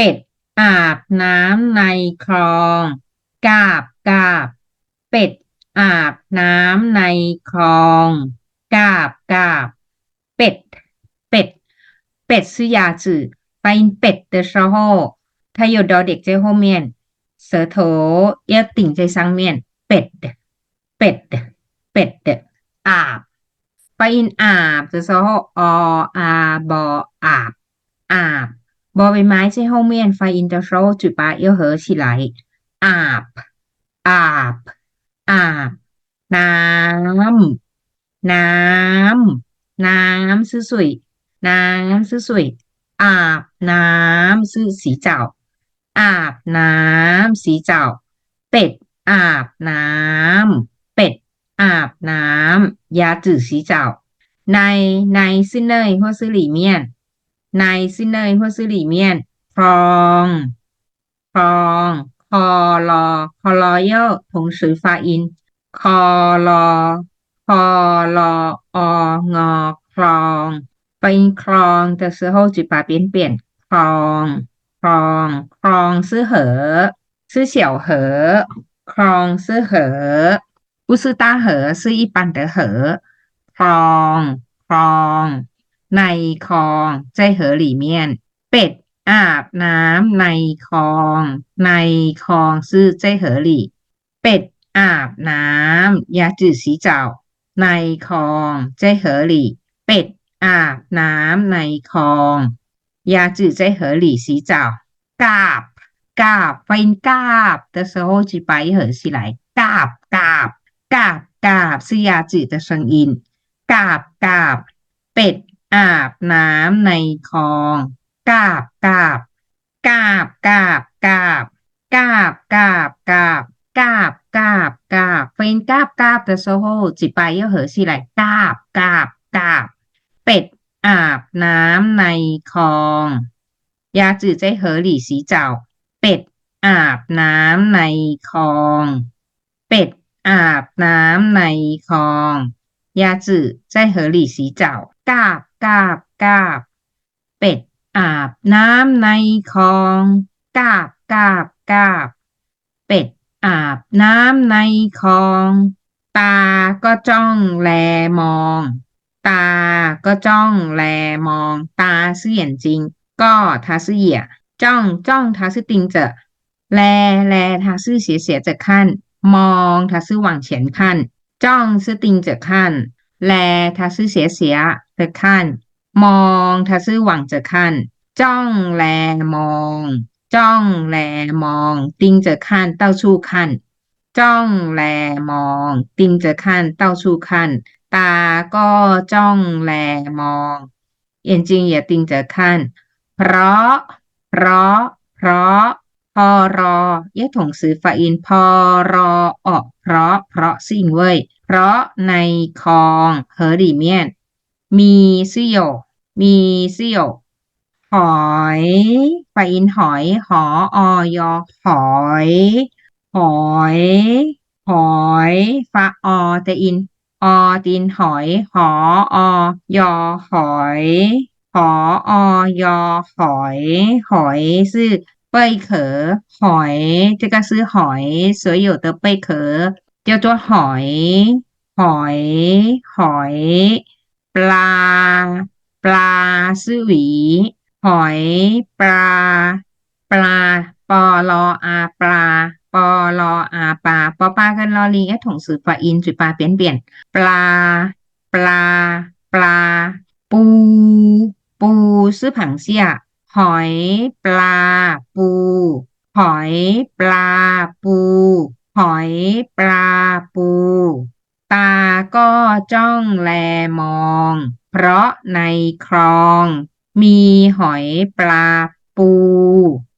เป็ดอาบน้ำในคลอง กาบกาบ เป็ดอาบน้ำในคลอง กาบกาบ เป็ด เป็ด เป็ด是鸭子发音เป็ด的时候它有到点在后面舌头要顶在上面เป็ด เป็ด เป็ด อาบ发音อาบ的时候ออาบออาบ อาบ บอใบไม้在后面发音的时候嘴巴要合起来อาบ อาบ อาบ น้ำ น้ำ น้ำ是水น้ำ是水อาบน้ำ是洗澡อาบน้ำ洗澡เป็ด อาบน้ำ เป็ด อาบน้ำ鸭子洗澡ในใน是内或是里面 ใน是内或是里面คลองคลองคอรอคอรอย่อ同时发音คอรอคอรอองอคลอง发音คลอง的时候嘴巴边边คลองคลองคลอง是河是小河คลอง是河不是大河是一般的河คลองคลอง ในคลองใจเหอหลี่เมียน เป็ดอาบน้ำในคลอง ในคลองซื่อใจเหอหลี่ เป็ดอาบน้ำยาจืดสีเจ้า ในคลองใจเหอหลี่ เป็ดอาบน้ำในคลองยาจืดใจเหอหลี่สีเจ้ากาบกาบไฟกาบแต่โซจีไปเหอสีไหลกาบกาบกาบกาบสยาจืดแต่สังอินกาบกาบ เป็ด อาบน้ำในคลองกาบกาบกาบกาบกาบกาบกาบกาบกาบกาบกาบเฟนกาบกาบแต่โซโฮจิไปเยอะเหอสิไหลกาบกาบกาบเป็ดอาบน้ำในคลองยาจือใจเหอหลี่สีเจ้า เป็ดอาบน้ำในคลอง เป็ดอาบน้ำในคลองยาจือใจเหอหลี่สีเจ้ากาบ กาบกาบ เป็ดอาบน้ำในคลอง กาบกาบกาบ เป็ดอาบน้ำในคลอง ตาก็จ้องแลมอง ตาก็จ้องแลมอง ตาเสียนจริง ก็ทาเสียจ้องจ้องทาศติงเจอแลแลทาซื่อเสียเสียจะขั้นมองทาศหวังเฉียนขั้นจ้องซื่ติงจะขั้นแลทาซื่อเสียเสีย เจอขั้นมองทาซื่อหวังเจอขั้นจ้องแลมอง จ้องแลมอง ติงเจอขั้นเต้าชู้ขั้นจ้องแลมอง ติงเจอขั้นเต้าชู้ขั้นตาก็จ้องแลมองเอ็นจิงอย่าติงเจอขั้นเพราะ เพราะ เพราะพอรอเย่ถงซื้อฝาอินพอรอออกเพราะ เพราะสิ่งเว้ย เพราะในคลองเฮอริเมียน มีเสี่ยว มีเสี่ยว หอยไาอินหอย หออยหอย หอย หอยฟาออตะอินอตีนหอย หออยหอย หออยหอย หอยซื้อเป้ยเขอ หอยจะก็ซื้อหอยสวยอยู่เตอเป้ยเขอเจ้าตัวหอย หอย หอย ปลา ปลาซื่อหวี หอย ปลา ปลา ปอลออาปลา ปอลออาปลา ปอปลากันลอลิงแอถงสือปลาอินสือปลาเปลี่ยนเปลี่ยน ปลา ปลา ปลา ปู ปูซื้อผังเสียหอย ปลา ปู หอย ปลา ปู หอย ปลา ปู ตาก็จ้องแลมอง เพราะในคลอง มีหอยปลาปู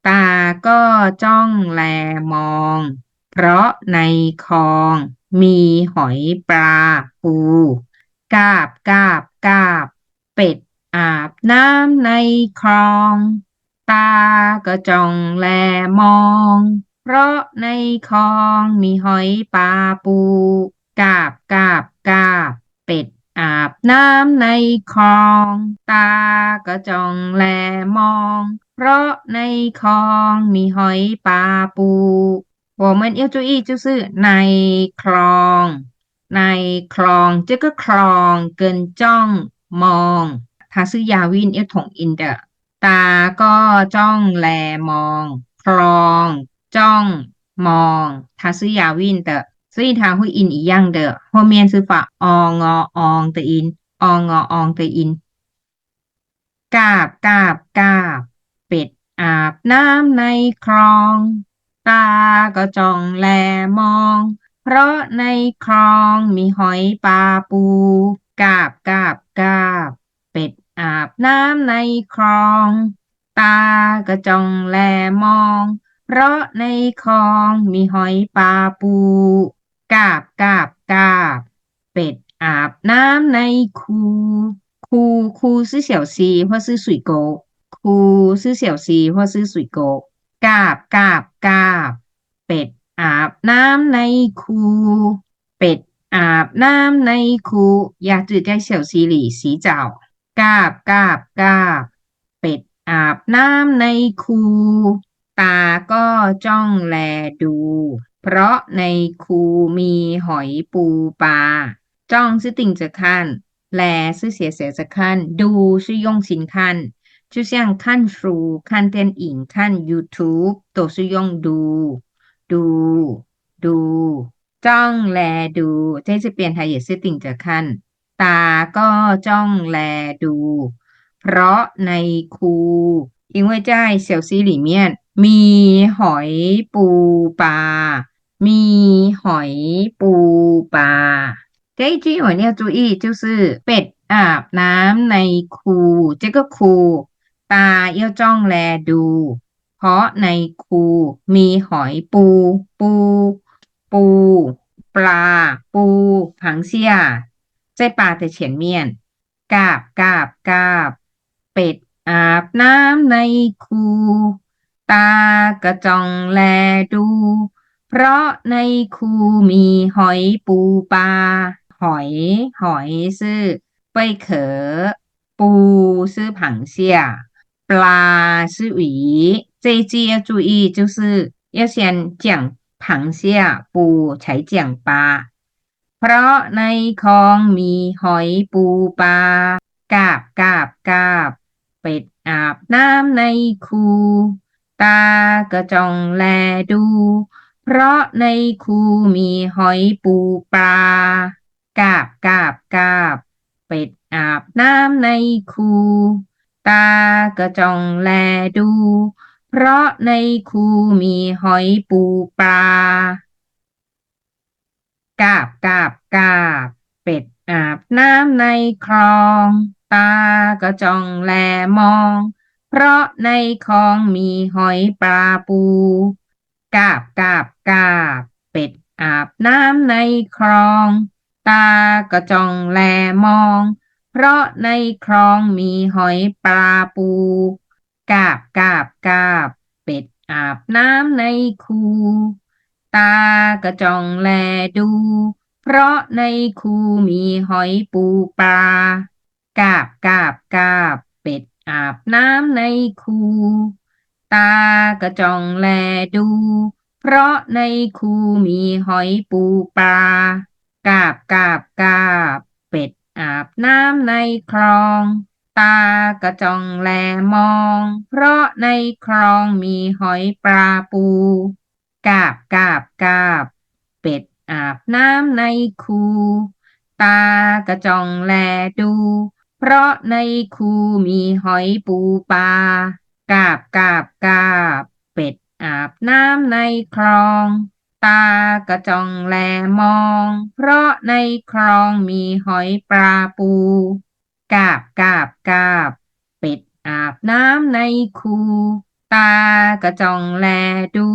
ตาก็จ้องแลมอง เพราะในคลอง มีหอยปลาปู กาบกาบกาบ เป็ดอาบน้ำในคลอง ตาก็จ้องแลมอง เพราะในคลองมีหอยปลาปู กาบกาบกาบ เป็ด อาบน้ำในคลอง ตาก็จ้องแลมอง เพราะในคลองมีหอยปลาปู我们要注意就是ในคลอง ในคลอง这个คลอง跟จ้องมอง它是押韵要统音的ตาก็จ้องแลมอง คลอง จ้อง มอง它是押韵的 所以它会音一样的后面是发อองอออง的音อองอออง的音กาบกาบกาบ เป็ดอาบน้ำในคลอง ตาก็จ้องแลมอง เพราะในคลองมีหอยปลาปู กาบกาบกาบ เป็ดอาบน้ำในคลอง ตาก็จ้องแลมอง เพราะในคลองมีหอยปลาปู กาบกาบกาบ เป็ดอาบน้ำในคูคูคูซื้อเสี่ยวซีเพราะซื้อสุยโกคูซื้อเสี่ยวซีเพราะซื้อสุยโกกาบกาบกาบ เป็ดอาบน้ำในคู เป็ดอาบน้ำในคูยาจืดใจเสี่ยวซีหลี่สีเจ้ากาบกาบกาบ เป็ดอาบน้ำในคู ตาก็จ้องแลดู เพราะในคูมีหอยปูปลา จ้อง是盯着看แล是斜斜着看ดู是用心看就像看书、看电影、看 YouTube 都是用ดู ดู ดู จ้องแลดู在这边它也是盯着看ตาก็จ้องแลดู เพราะในคู因为在小溪里面มีหอยปูปลา มีหอยปูปลา这一句我们要注意，就是เป็ดอาบน้ำในคู这个คูตา要จ้องแลดู เพราะในคูมีหอยปู ปู ปู ปลา ปู螃蟹在ปลา的前面กาบกาบกาบ เป็ดอาบน้ำในคู ตากระจองแลดู เพราะในคูมีหอยปูปลา หอย หอย是贝壳ปู是螃蟹ปลา是鱼这一句要注意就是要先讲螃蟹ปู才讲ปลา เพราะในคลองมีหอยปูปลากาบกาบกาบ เป็ดอาบน้ำในคู ตากระจองแลดู เพราะในคูมีหอยปูปลากาบกาบกาบ เป็ดอาบน้ำในคู ตากระจองแลดู เพราะในคูมีหอยปูปลากาบกาบกาบ เป็ดอาบน้ำในคลอง ตาก็จ้องแลมอง เพราะในคลองมีหอยปลาปู กาบกาบกาบ เป็ดอาบน้ำในคลอง ตาก็จ้องแลมอง เพราะในคลองมีหอยปลาปู กาบกาบกาบ เป็ดอาบน้ำในคู ตากระจองแลดู เพราะในคูมีหอยปูปลา กาบกาบกาบ เป็ดอาบน้ำในคู ตากระจองแลดู เพราะในคูมีหอยปูปลากาบกาบกาบ เป็ดอาบน้ำในคลอง ตากระจองแลมอง เพราะในคลองมีหอยปลาปู กาบกาบกาบ เป็ดอาบน้ำในคู ตากระจองแลดู เพราะในคูมีหอยปูปลา กาบกาบกาบ เป็ดอาบน้ำในคลอง ตากระจองแลมอง เพราะในคลองมีหอยปลาปู กาบกาบกาบ เป็ดอาบน้ำในคู ตากระจองแลดู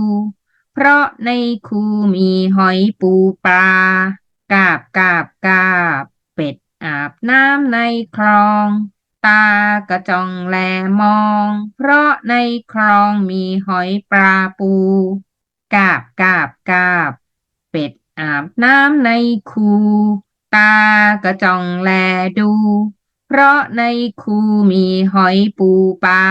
เพราะในคูมีหอยปูปลา กาบกาบกาบ เป็ดอาบน้ำในคลอง ตากระจองแลมอง เพราะในคลองมีหอยปลาปู กาบกาบกาบ เป็ดอาบน้ำในคู ตากระจองแลดู เพราะในคูมีหอยปูปลา